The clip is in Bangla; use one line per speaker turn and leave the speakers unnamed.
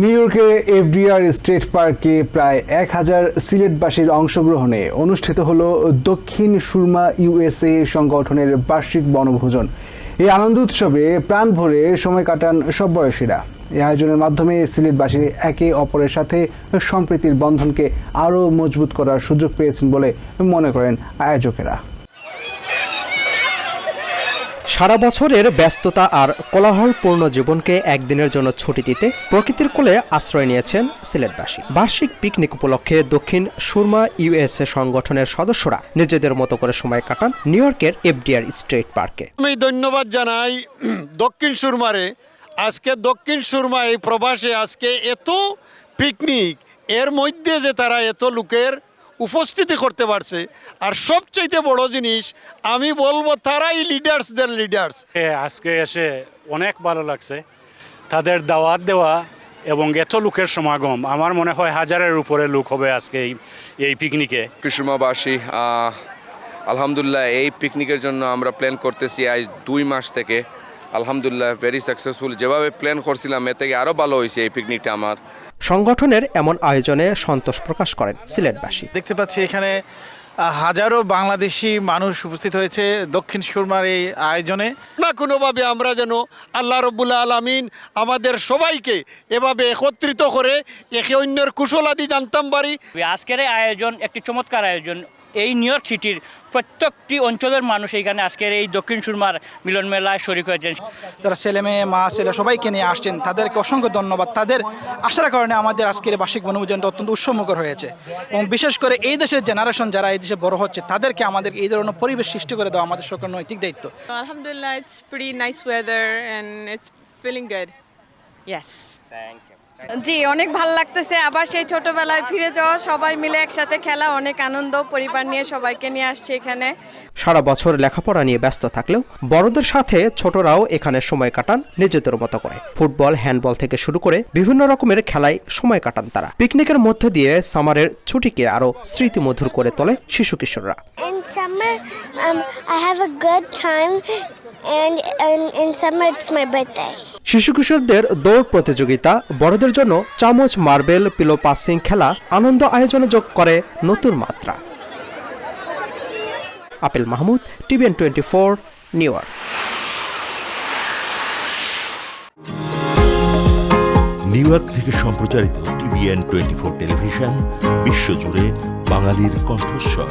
নিউ ইয়র্কের এফডিআর স্টেট পার্কে প্রায় এক হাজার সিলেটবাসীর অংশগ্রহণে অনুষ্ঠিত হল দক্ষিণ সুরমা ইউএসএ সংগঠনের বার্ষিক বনভোজন। এই আনন্দ উৎসবে প্রাণ ভরে সময় কাটান সব বয়সীরা। এই আয়োজনের মাধ্যমে সিলেটবাসী একে অপরের সাথে সম্প্রীতির বন্ধনকে আরও মজবুত করার সুযোগ পেয়েছেন বলে মনে করেন আয়োজকেরা।
সারা বছরের ব্যস্ততা আর কোলাহলপূর্ণ জীবনকে একদিনের জন্য ছুটি দিতে প্রকৃতির কোলে আশ্রয় নিয়েছেন সিলেটবাসী। বার্ষিক পিকনিক উপলক্ষে দক্ষিণ সুরমা ইউএসএ সংগঠনের সদস্যরা নিজেদের মতো করে সময় কাটান নিউ ইয়র্কের এফডিআর স্ট্রেট পার্কে।
আমি ধন্যবাদ জানাই দক্ষিণ সুরমারে। আজকে দক্ষিণ সুরমা এই প্রবাসে আজকে এত পিকনিক, এর মধ্যে যে তারা এত লোকের উপস্থিতি করতে পারছে। আর সবচাইতে বড় জিনিস আমি বলব তারাই লিডার্সদের লিডার্স
আজকে এসে অনেক ভালো লাগছে। তাদের দাওয়াত দেওয়া এবং এত লোকের সমাগম আমার মনে হয় হাজারের উপরে লোক হবে আজকে এই এই পিকনিকে
কুসুমাবাসী আহ, আলহামদুলিল্লাহ এই পিকনিকের জন্য আমরা প্ল্যান করতেছি আজ দুই মাস থেকে। আলহামদুলিল্লাহ ভেরি সাকসেসফুল যেভাবে প্ল্যান করছিলাম এ থেকে আরও ভালো হয়েছে এই পিকনিকটা আমার?
সংগঠনের এমন আয়োজনে সন্তোষ প্রকাশ করেন সিলেটবাসী।
দেখতে পাচ্ছি এখানে হাজারো বাংলাদেশি মানুষ উপস্থিত হয়েছে দক্ষিণ সুরমার এই আয়োজনে।
না কোনোভাবে আমরা যেন আল্লাহ রব্বুল্লা আলমিন আমাদের সবাইকে এভাবে একত্রিত করে একে অন্যের কুশলাদি জানতাম পারি।
আজকের আয়োজন একটি চমৎকার আয়োজন। এই নিউ ইয়র্ক সিটির প্রত্যেকটি অঞ্চলের মানুষ এইখানে আজকের এই দক্ষিণ সুরমার মিলন মেলায় শরিক হয়েছেন।
যারা ছেলে মেয়ে মা ছেলে সবাইকে নিয়ে আসছেন তাদেরকে অসংখ্য ধন্যবাদ। তাদের আসার কারণে আমাদের আজকের বার্ষিক বনভোজনটা অত্যন্ত উৎসমুখর হয়েছে। এবং বিশেষ করে এই দেশের জেনারেশন যারা এই দেশে বড় হচ্ছে তাদেরকে আমাদের এই ধরনের পরিবেশ সৃষ্টি করে দেওয়া আমাদের সকল নৈতিক দায়িত্ব।
Alhamdulillah, nice weather nice it's and it's yes thank Yes. জি অনেক ভালো লাগতেছে। আবার সেই ছোটবেলায় ফিরে যাওয়া সবাই মিলে একসাথে খেলা অনেক আনন্দ পরিবার নিয়ে সবাইকে নিয়ে আসছে এখানে।
সারা বছর লেখাপড়া নিয়ে ব্যস্ত থাকলেও বড়দের সাথে ছোটরাও এখানে সময় কাটান নিজেদের মতো করে। ফুটবল হ্যান্ডবল থেকে শুরু করে বিভিন্ন রকমের খেলায় সময় কাটান তারা। পিকনিকের মধ্য দিয়ে সামারের ছুটিকে আরও স্মৃতিমধুর করে তোলে শিশু কিশোররা।
In summer, um, I have a good time, and, and in summer it's my birthday.
শিশু কিশোরদের দৌড় প্রতিযোগিতা, বড়দের জন্য চামচ মার্বেল, পিলো পাসিং খেলা, আনন্দ আয়োজনে যোগ করে নতুন মাত্রা। Apel Mahmud, TVN twenty four, New York.
New York থেকে সম্প্রচারিত টিভিএন টোয়েন্টি ফোর টেলিভিশন, বিশ্বজুড়ে বাঙালির কণ্ঠস্বর।